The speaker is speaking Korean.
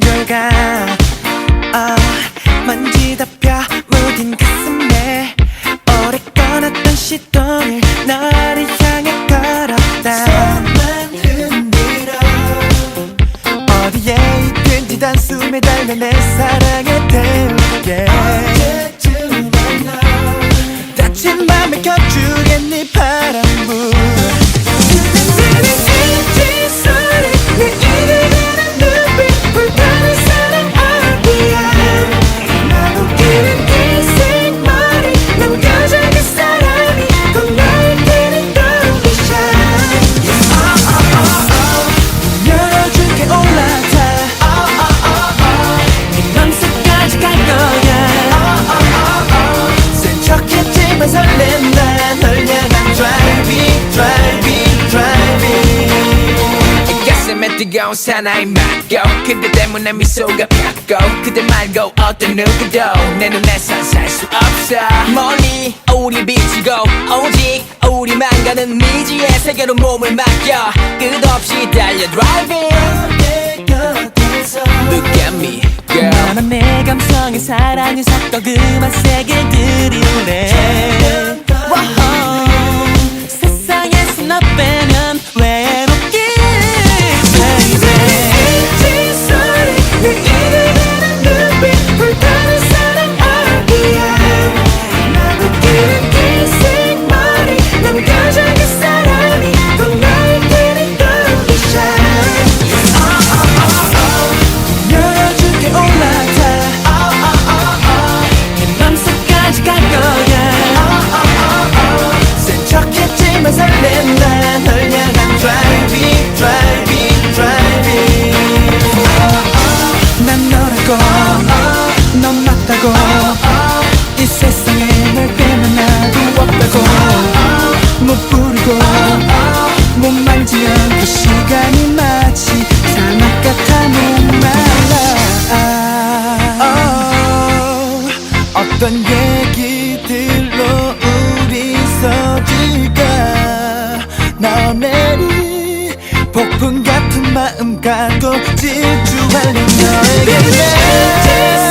결과 만지다 펴 묻은 가슴에 오래 꺼놨던 시동을 너를 향해 걸었다. 손만 흔들어 어디에 있든지 단숨에 달려 내 사랑에 태우게 뜨거운 사나이 맞고 그대 때문에 미소가 폈고 그대 말고 어떤 누구도 내 눈에선 살 수 없어. 멀리 우리 비치고 오직 우리만 가는 미지의 세계로 몸을 맡겨 끝없이 달려 곁에서 Look at me girl. 너는 내 감성에 사랑을 섞어 그 맛색을 들이울래 못 부르고 못 만지면 그 시간이 마치 사막 같아 목말라 어떤 얘기들로 우리 서질까? 너네리 폭풍 같은 마음 갖고 질주할래 너에게. 내